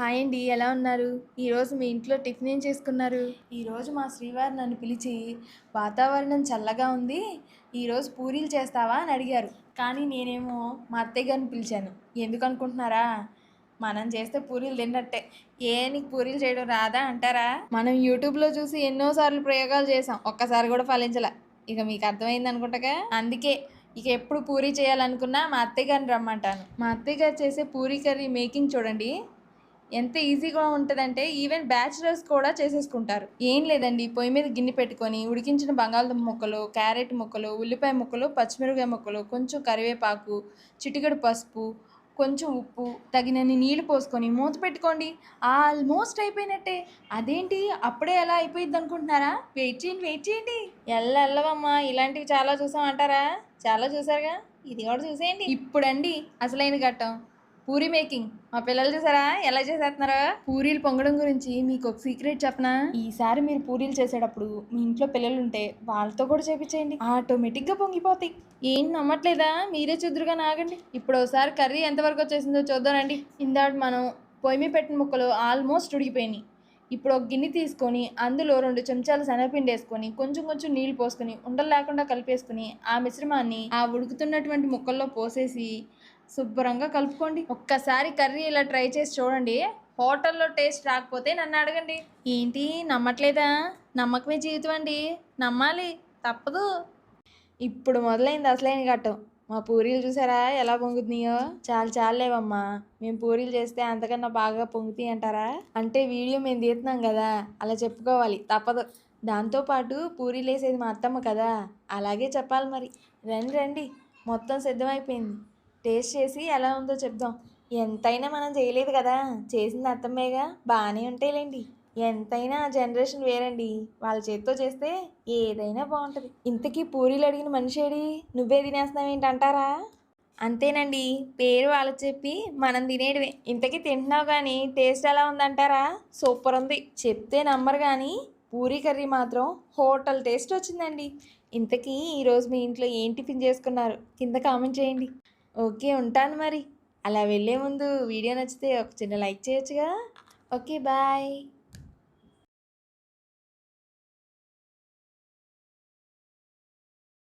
Hi అండి ఎలా ఉన్నారు? ఈరోజు మీ ఇంట్లో టిఫిన్ ఏం చేసుకున్నారు? ఈరోజు మా శ్రీవారు నన్ను పిలిచి వాతావరణం చల్లగా ఉంది ఈరోజు పూరీలు చేస్తావా? అని అడిగారు. కానీ నేనేమో మా అత్తయ్య గారిని పిలిచాను. ఎందుకు అనుకుంటున్నారా? మనం చేస్తే పూరీలు తిన్నట్టే. ఏ నీకు పూరీలు చేయడం రాదా అంటారా? మనం యూట్యూబ్లో చూసి ఎన్నోసార్లు ప్రయోగాలు చేసాం ఒక్కసారి కూడా ఫలించలే. ఇక మీకు అర్థమైంది అనుకుంటగా? అందుకే ఇక ఎప్పుడు పూరీ చేయాలనుకున్నా మా అత్తయ్య గారిని రమ్మంటాను. మా అత్తయ్య గారు చేసే పూరీ కర్రీ మేకింగ్ చూడండి. ఎంత ఈజీగా ఉంటుందంటే ఈవెన్ బ్యాచిలర్స్ కూడా చేసేసుకుంటారు. ఏం లేదండి పొయ్యి మీద గిన్నె పెట్టుకొని ఉడికించిన బంగాళదుంప ముక్కలు క్యారెట్ ముక్కలు ఉల్లిపాయ ముక్కలు పచ్చిమిరపకాయ ముక్కలు కొంచెం కరివేపాకు చిటికెడు పసుపు కొంచెం ఉప్పు తగినన్ని నీళ్ళు పోసుకొని మూత పెట్టుకోండి. ఆల్మోస్ట్ అయిపోయినట్టే. అదేంటి? అప్పుడే ఎలా అయిపోయింది అనుకుంటున్నారా? వెయిట్ చేయండి వెయిట్ చేయండి. ఎల్ల ఎల్లవమ్మా ఇలాంటివి చాలా చూసాం అంటారా చాలా చూసారుగా? ఇది కూడా చూసేయండి. ఇప్పుడండి అసలైన ఘట్టం. పూరి మేకింగ్. మా పిల్లలు చూసారా? ఎలా చేసేస్తున్నారా? పూరీలు పొంగడం గురించి మీకు ఒక సీక్రెట్ చెప్పనా? ఈసారి మీరు పూరీలు చేసేటప్పుడు మీ ఇంట్లో పిల్లలు ఉంటే వాళ్ళతో కూడా చేపించేయండి ఆటోమేటిక్గా పొంగిపోతాయి. ఏం నమ్మట్లేదా? మీరే చూద్దరుగా నాగండి. ఇప్పుడు ఒకసారి కర్రీ ఎంతవరకు వచ్చేసిందో చూద్దానండి ఇందాక మనం పొయ్యి మీద పెట్టిన ముక్కలు ఆల్మోస్ట్ ఉడికిపోయినాయి. ఇప్పుడు ఒక గిన్నె తీసుకొని అందులో రెండు చెంచాలు శనగపిండి వేసుకొని కొంచెం కొంచెం నీళ్ళు పోసుకొని ఉండలు లేకుండా కలిపేసుకొని ఆ మిశ్రమాన్ని ఆ ఉడుకుతున్నటువంటి ముక్కల్లో పోసేసి శుభ్రంగా కలుపుకోండి. ఒక్కసారి కర్రీ ఇలా ట్రై చేసి చూడండి. హోటల్లో టేస్ట్ రాకపోతే నన్ను అడగండి. ఏంటి? నమ్మట్లేదా? నమ్మకమే జీవితం అండి. నమ్మాలి. తప్పదు. ఇప్పుడు మొదలైంది అసలైన ఘట్టం. మా పూరీలు చూసారా? ఎలా పొంగుతున్నాయో? చాలు చాలేవమ్మా మేము పూరీలు చేస్తే అంతకన్నా బాగా పొంగుతాయి అంటారా? అంటే వీడియో మేము తీస్తున్నాం కదా. అలా చెప్పుకోవాలి. తప్పదు. దాంతోపాటు పూరీలు వేసేది మా అత్తమ్మ కదా. అలాగే చెప్పాలి మరి. రండి రండి. మొత్తం సిద్ధమైపోయింది. టేస్ట్ చేసి ఎలా ఉందో చెప్దాం. ఎంతైనా మనం చేయలేదు కదా. చేసింది అర్థమేగా బాగానే ఉంటాయిలేండి. ఎంతైనా జనరేషన్ వేరండి. వాళ్ళ చేతితో చేస్తే ఏదైనా బాగుంటుంది. ఇంతకీ పూరీలు అడిగిన మనిషి నువ్వే తినేస్తున్నావు అంతేనండి. పేరు వాళ్ళకి చెప్పి మనం తినేటివే ఇంతకీ తింటున్నావు కానీ టేస్ట్ ఎలా ఉందంటారా? సూపర్ ఉంది. చెప్తే నమ్మరు కానీ పూరీ కర్రీ మాత్రం హోటల్ టేస్ట్ వచ్చిందండి. ఇంతకీ ఈరోజు మీ ఇంట్లో ఏం టిఫిన్ చేసుకున్నారు? కింద కామెంట్ చేయండి. ఓకే ఉంటాను మరి. అలా వెళ్ళే ముందు వీడియో నచ్చితే ఒక చిన్న లైక్ చేయొచ్చుగా. Okay bye.